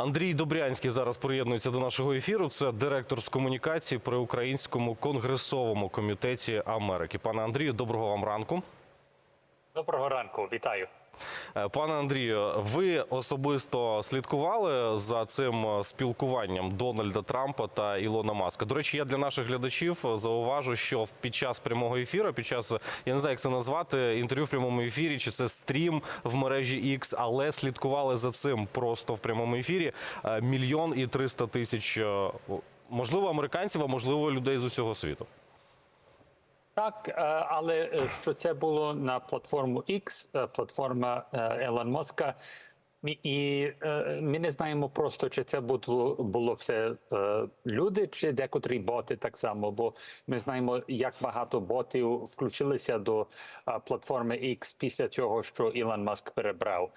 Андрій Добрянський зараз приєднується до нашого ефіру. Це директор з комунікації при Українському конгресовому комітеті Америки. Пане Андрію, доброго вам ранку. Доброго ранку, вітаю. Е, Пане Андрію, ви особисто слідкували за цим е, спілкуванням Дональда Трампа та Ілона Маска. До речі, я для наших глядачів е, зауважу, що під час прямого ефіру, під час я не знаю, як це назвати, інтерв'ю в прямому ефірі, чи це стрім в мережі X, але слідкували за цим просто в прямому ефірі мільйон і триста тисяч, можливо, американців, а можливо, людей з усього світу. Так, е, але е, що це було на платформу X, е, платформа Елон Моска. І- ми не знаємо просто, чи це було, було все люди, чи декотрі боти так само. Бо ми знаємо, як багато ботів включилися до платформи X після цього, що Ілон Маск перебрав.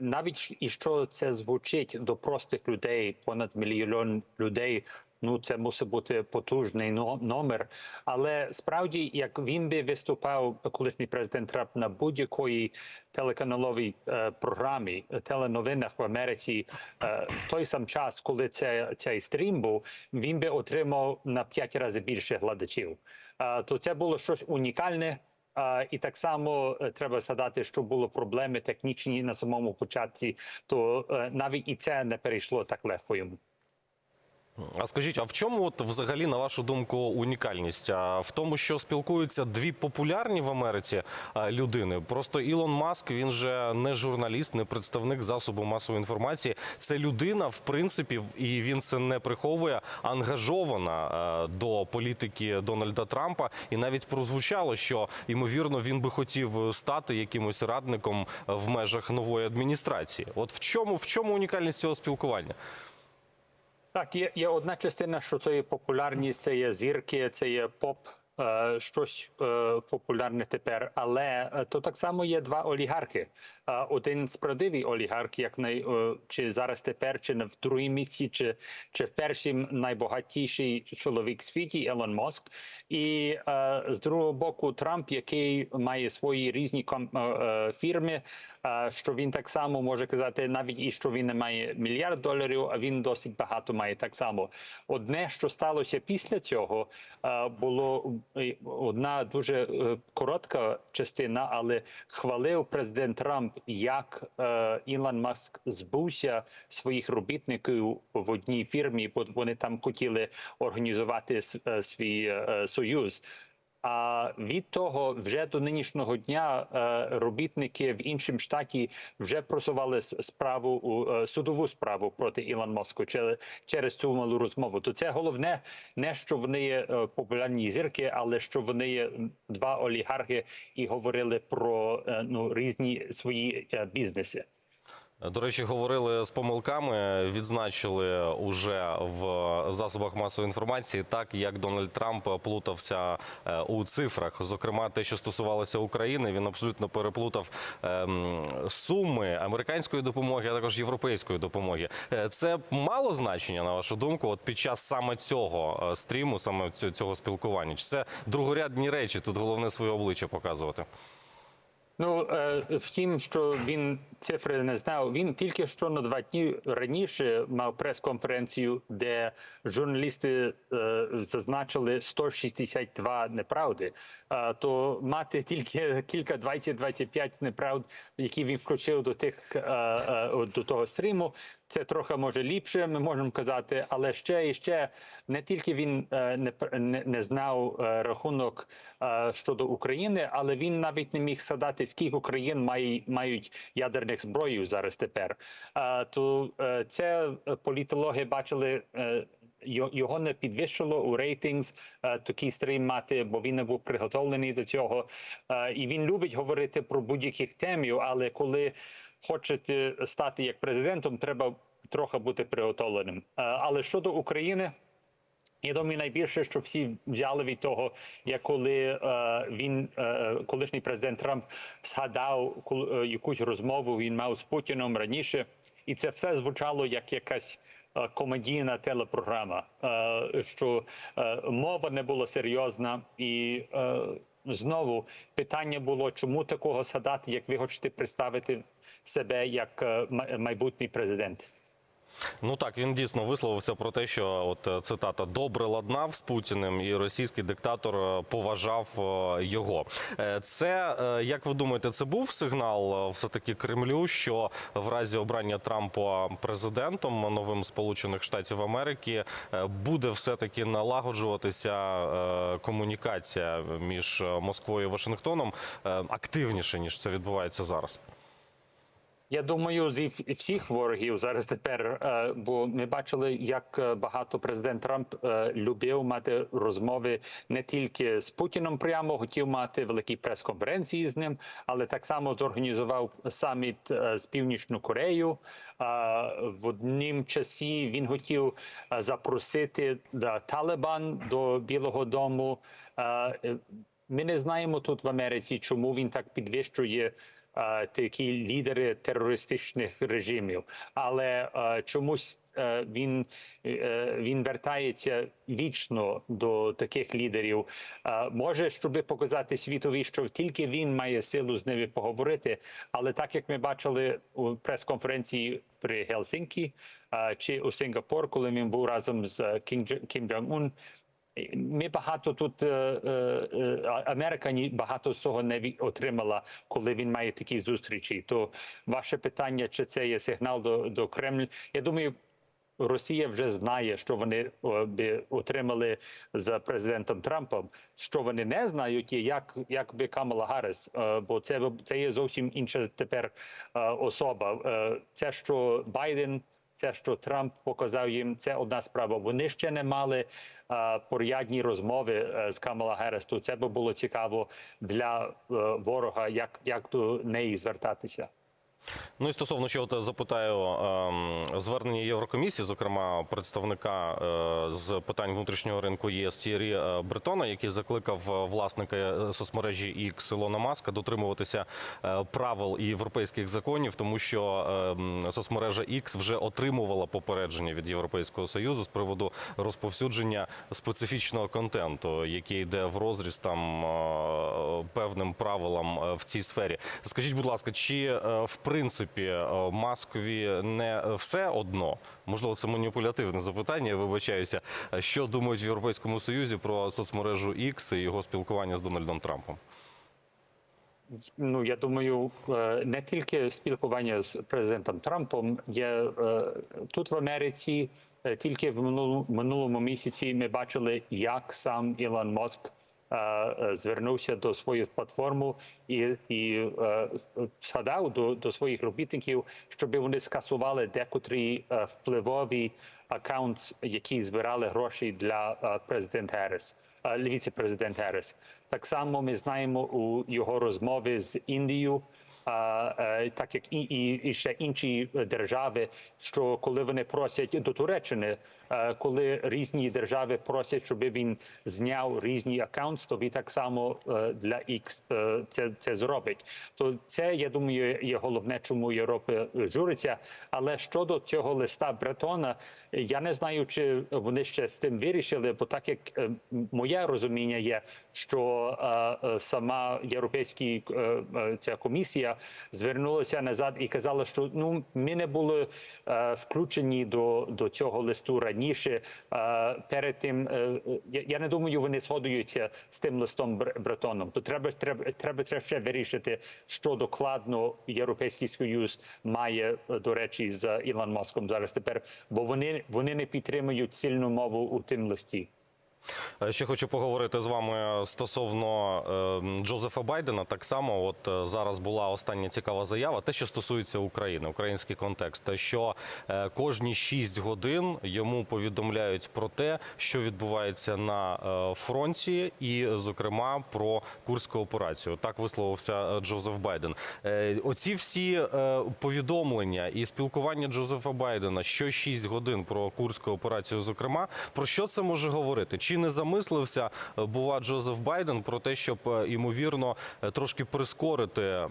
Навіть і що це звучить до простих людей, понад мільйон людей. Ну, це мусить бути потужний номер. Але справді, як він би виступав, колишній президент Трамп на будь-якої телеканаловій е, програмі, е, теленовинах в Америці, е, в той сам час, коли це, цей стрім був, він би отримав на п'ять разів більше глядачів. Е, то це було щось унікальне. А, і так само е, треба згадати, що були проблеми технічні на самому початку, то е, навіть і це не перейшло так легко йому. А скажіть, а в чому от взагалі, на вашу думку, унікальність? А в тому, що спілкуються дві популярні в Америці людини. Просто Ілон Маск він же не журналіст, не представник засобу масової інформації. Це людина, в принципі, і він це не приховує, ангажована до політики Дональда Трампа. І навіть прозвучало, що ймовірно він би хотів стати якимось радником в межах нової адміністрації. От в чому в чому унікальність цього спілкування? Так, є, є одна частина, що це є популярність, це є зірки, це є поп. е, Щось е, популярне тепер, але е, то так само є два олігархи. Е, Один справедливий олігарх, як най е, чи зараз тепер, чи в другій місці, чи, чи в першім найбагатіший чоловік світі Елон Маск. І е, з другого боку, Трамп, який має свої різні ком- е, е, фірми, що він так само може казати, навіть і що він не має мільярд доларів, а він досить багато має так само. Одне, що сталося після цього, е, було е, одна дуже е, коротка частина, але хвалив президент Трамп, як Ілон Маск збувся своїх робітників в одній фірмі, бо вони там хотіли організувати свій союз. А від того вже до нинішнього дня е, робітники в іншому штаті вже просували справу у е, судову справу проти Ілон Маску через, цю малу розмову. То це головне не що вони є е, популярні зірки, але що вони є два олігархи і говорили про ну різні свої бізнеси. До речі, говорили з помилками, відзначили уже в засобах масової інформації, так як Дональд Трамп плутався е, у цифрах. Зокрема, те, що стосувалося України, він абсолютно переплутав ем, суми американської допомоги, а також європейської допомоги. Е, Це мало значення на вашу думку, от під час саме цього е, стріму, саме цього спілкування? Чи це другорядні речі? Тут головне своє обличчя показувати. Ну е, втім, що він цифри не знав. Він тільки що на два дні раніше мав прес-конференцію, де журналісти е, зазначили 162 неправди. Е, то мати тільки кілька 20-25 неправд, які він включив до тих е, е, до того стріму. Це трохи може ліпше, ми можемо казати, але ще і ще не тільки він е, не, не, знав е, рахунок е, щодо України, але він навіть не міг згадати, скільки країн має, мають ядерних зброїв зараз тепер. То це політологи бачили. Його не підвищило у рейтингс е, такий стрім мати, бо він не був приготовлений до цього. І він любить говорити про будь-яких темів, але коли хочете стати як президентом, треба трохи бути приготовленим. Е, Але щодо України. Я думаю, найбільше, що всі взяли від того, як коли е, він, е, колишній президент Трамп, згадав якусь розмову він мав з Путіном раніше, і це все звучало як якась е, комедійна телепрограма, що мова не була серйозна і. Знову питання було, чому такого згадати, як ви хочете представити себе як майбутній президент? Ну так, він дійсно висловився про те, що от е, цитата добре ладнав з Путіним, і російський диктатор е, поважав е, його. Це як ви думаєте, це був сигнал все таки Кремлю, що в разі обрання Трампа президентом новим Сполучених Штатів Америки буде все таки налагоджуватися комунікація між Москвою і Вашингтоном активніше ніж це відбувається зараз. Я думаю, зі всіх ворогів зараз тепер, е, бо ми бачили, як е, багато президент Трамп е, любив мати розмови не тільки з Путіном прямо, хотів мати великі прес-конференції з ним, але так само зорганізував саміт з Північною Кореєю. Е, В однім часі він хотів запросити да, Талибан до Білого Дому. Ми не знаємо тут в Америці, чому він так підвищує такі лідери терористичних режимів, але е, чомусь е, він, е, він вертається вічно до таких лідерів. Е, може, щоб показати світові, що тільки він має силу з ними поговорити. Але так як ми бачили у прес-конференції при Гелсінкі е, чи у Сингапур, коли він був разом з е, Кім Джонг Ун, ми багато тут е, е, е, Америка багато з цього не отримала, коли він має такі зустрічі. То ваше питання, чи це є сигнал до, до Кремль? Я думаю. Росія вже знає, що вони би отримали за президентом Трампом. Що вони не знають, є як, як би Камала Гарріс, е, бо це це є зовсім інша тепер особа. Це що Байден це, що Трамп показав їм, це одна справа. Вони ще не мали е, порядні розмови е, з Камала Герес. То це би було цікаво для е, ворога, як, як до неї звертатися. Ну і стосовно ще от запитаю ем, звернення Єврокомісії, зокрема представника е, з питань внутрішнього ринку ЄС Тієрі е, Бретона, який закликав е, власника соцмережі X Ілона Маска дотримуватися правил і європейських законів, тому що ем, соцмережа X вже отримувала попередження від Європейського союзу з приводу розповсюдження специфічного контенту, який йде в розріз там певним правилам в цій сфері. Скажіть, будь ласка, чи в принципі е, маскові не все одно? Можливо, це маніпулятивне запитання. Я вибачаюся. Е, Що думають в Європейському Союзі про соцмережу X і його спілкування з Дональдом Трампом? Ну я думаю, е, не тільки спілкування з президентом Трампом є тут в Америці. Тільки в минулому, місяці ми бачили, як сам Ілон Маск е, звернувся до своєї платформи і, і е, згадав до, до своїх робітників, щоб вони скасували декотрі е, впливові аккаунти, які збирали гроші для е, президента Геррес, е, віце-президент Геррес. Так само ми знаємо у його розмови з Індією, е, так як і, і, і ще інші держави, що коли вони просять до Туреччини, е, коли різні держави просять, щоб він зняв різні аккаунти, то він так само е, для X е, це, це зробить. То це я думаю є головне, чому Європа журиться. Але щодо цього листа Бретона, я не знаю, чи вони ще з тим вирішили, бо так як е, моє розуміння є, що е, е, сама європейська е, е, ця комісія звернулася назад і казала, що ну ми не були е, включені до, до цього листу раніше. Е, перед тим е, е, я, не думаю, вони згодуються з тим листом Бр- Бретоном. То треба треба треба треба ще вирішити, що докладно Європейський Союз має е, до речі з Ілон Маском зараз тепер, бо вони вони не підтримують сильну мову у тим листі. Е, Ще хочу поговорити з вами стосовно е, Джозефа Байдена. Так само, от е, зараз була остання цікава заява, те, що стосується України, український контекст, те, що е, кожні 6 годин йому повідомляють про те, що відбувається на е, фронті, і, зокрема, про курську операцію. Так висловився е, Джозеф Байден. Е, Оці всі е, повідомлення і спілкування Джозефа Байдена що 6 годин про курську операцію, зокрема, про що це може говорити? Чи не замислився е, бува Джозеф Байден про те, щоб е, ймовірно е, трошки прискорити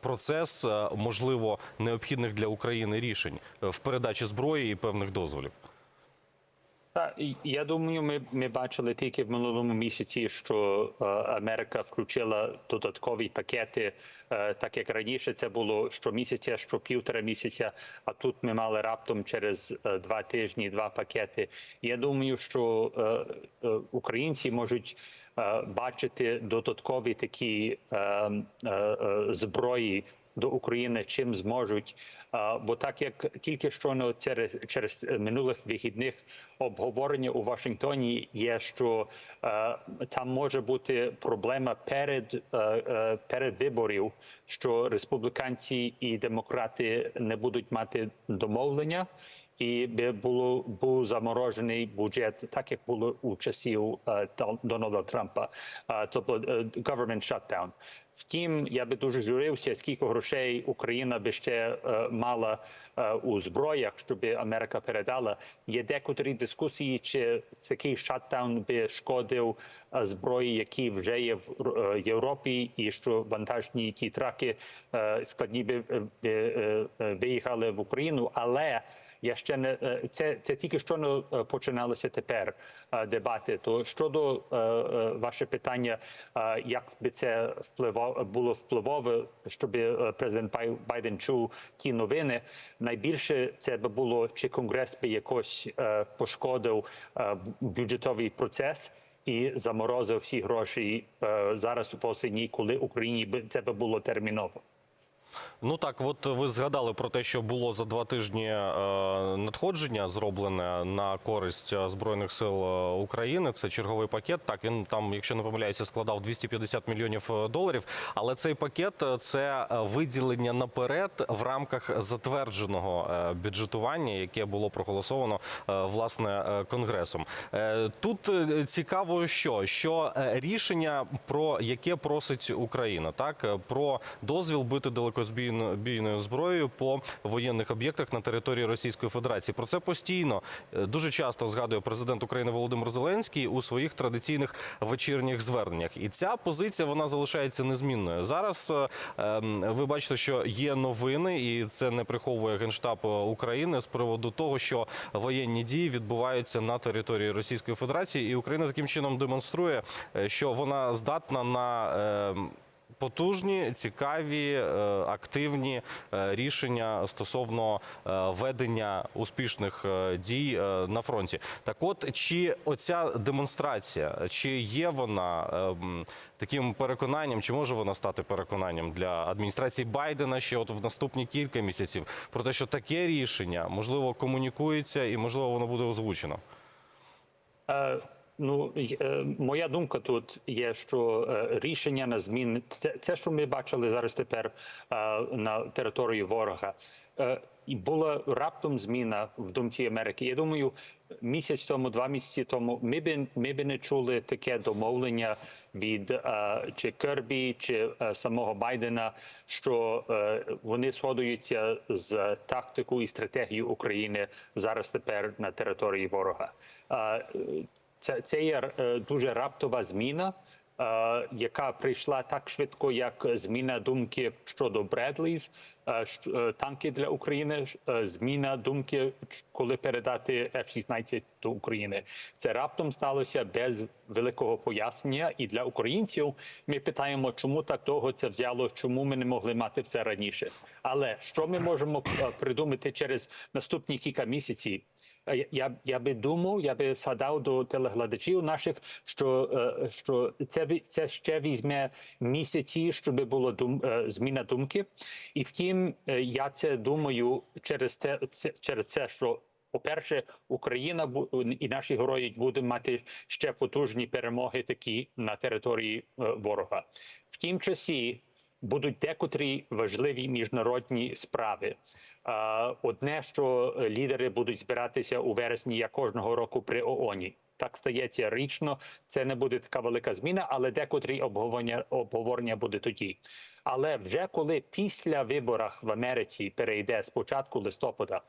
процес можливо необхідних для України рішень в передачі зброї і певних дозволів? Та і я думаю, ми, ми бачили тільки в минулому місяці, що е, Америка включила додаткові пакети, е, так як раніше це було щомісяця, що півтора місяця. А тут ми мали раптом через е, два тижні два пакети. Я думаю, що е, е, українці можуть. е, Бачити додаткові такі е, е, е, зброї до України чим зможуть. Бо так як тільки що через через минулих вихідних обговорення у Вашингтоні є, що е, там може бути проблема перед, е, е, перед виборів, що республіканці і демократи не будуть мати домовлення. І би було був заморожений бюджет, так як було у часів е, Дональда Трампа, е, тобто е, government shutdown. Втім, я би дуже журився, скільки грошей Україна би ще е, мала е, у зброях, щоб Америка передала. Є декотрі дискусії, чи такий шатдаун би шкодив е, зброї, які вже є в е, Європі, і що вантажні ті траки е, складні би, е, е, е, виїхали в Україну, але я ще не е, це, це тільки що е, починалося тепер е, дебати. То щодо ваше питання, як би це впливало було впливове, щоб президент Байден чув ті новини. Найбільше це би було чи конгрес би якось пошкодив бюджетовий процес. І заморозив всі гроші зараз в осені, коли Україні це би було терміново. Ну так, от ви згадали про те, що було за два тижні е, надходження зроблене на користь е, збройних сил е, України. Це черговий пакет. Так він там, якщо не помиляюся, складав 250 мільйонів доларів. Але цей пакет це виділення наперед в рамках затвердженого бюджетування, яке було проголосовано власне конгресом. Тут цікаво, що що рішення про яке просить Україна, так про дозвіл бити далекозбійною зброєю по воєнних об'єктах на території Російської Федерації. Про це постійно е, дуже часто згадує президент України Володимир Зеленський у своїх традиційних вечірніх зверненнях. І ця позиція вона залишається незмінною. Зараз е, ем, ви бачите, що є новини, і це не приховує генштаб України з приводу того, що воєнні дії відбуваються на території Російської Федерації, і Україна таким чином демонструє, е, що вона здатна на. Потужні, цікаві, е, активні е, рішення стосовно е, ведення успішних дій на фронті. Так, от чи оця демонстрація, чи є вона ем, таким переконанням, чи може вона стати переконанням для адміністрації Байдена ще от в наступні кілька місяців про те, що таке рішення можливо комунікується і можливо воно буде озвучено? Ну, е, моя думка тут є, що е, рішення на зміни це, це що ми бачили зараз тепер е, на території ворога. І була раптом зміна в думці Америки. Я думаю, місяць тому, два місяці тому, ми би ми би не чули таке домовлення від е, чи Кербі, чи е, самого Байдена, що е, вони сходуються з тактикою і стратегією України зараз тепер на території ворога. Е, Це, це є дуже раптова зміна, яка прийшла так швидко, як зміна думки щодо Бредліс, е, е, танки для України, е, зміна думки, коли передати F-16 до України. Це раптом сталося без великого пояснення. І для українців ми питаємо, чому так довго це взяло, чому ми не могли мати все раніше. Але що ми можемо е, придумати через наступні кілька місяців? Я, я би думав, я би згадав до телеглядачів наших, що, е, що це, це ще візьме місяці, щоб було дум, е, зміна думки. І втім, е, я це думаю через те, це, через це, що. По-перше, Україна бу- і наші герої будуть мати ще потужні перемоги такі на території ворога. В тім часі будуть декотрі важливі міжнародні справи. Е, Одне, що лідери будуть збиратися у вересні як кожного року при ООНі. Так стається річно. Це не буде така велика зміна, але декотрі обговорення обговорення буде тоді. Але вже коли після виборах в Америці перейде з початку листопада,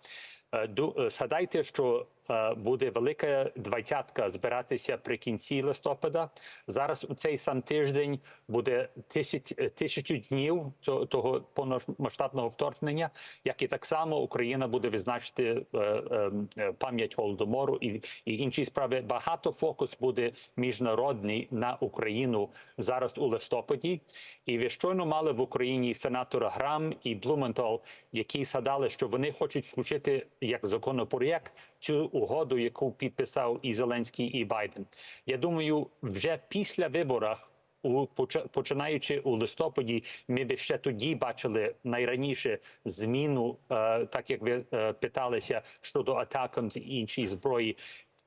е, е, згадайте, що е, буде велика двадцятка збиратися при кінці листопада. Зараз у цей сам тиждень буде тисяч, тисячу днів то- того повномасштабного вторгнення, як і так само Україна буде відзначити е, пам'ять голодомору і, і інші справи. Багато фокус буде міжнародний на Україну зараз у листопаді. І ви щойно мали в Україні сенатора Грам і Блументал, які згадали, що вони хочуть включити як законопроєкт цю угоду, яку підписав і Зеленський, і Байден. Я думаю, вже після виборах. У починаючи у листопаді, ми би ще тоді бачили найраніше зміну, е, так як ви е, питалися щодо атакам з іншої зброї.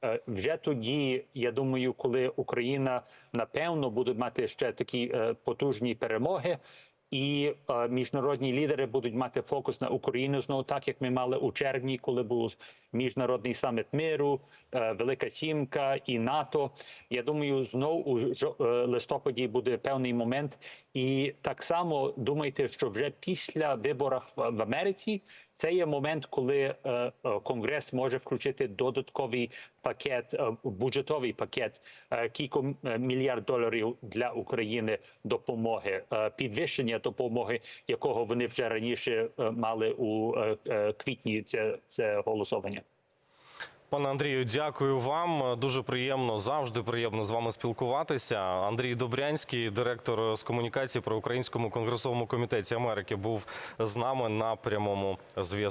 Е, Вже тоді, я думаю, коли Україна напевно буде мати ще такі потужні перемоги, і е, міжнародні лідери будуть мати фокус на Україну знову, так як ми мали у червні, коли був міжнародний саміт миру, Велика Сімка і НАТО. Я думаю, знову у е, листопаді буде певний момент. І так само думайте, що вже після виборів в Америці це є момент, коли е, е, Конгрес може включити додатковий пакет, е, бюджетовий пакет е, кілька е, мільярд доларів для України допомоги, е, підвищення допомоги, якого вони вже раніше е, мали у е, е, квітні. Це, це голосування. Пане Андрію, дякую вам. Дуже приємно, завжди приємно з вами спілкуватися. Андрій Добрянський, директор з комунікації при Українському конгресовому комітеті Америки, був з нами на прямому зв'язку.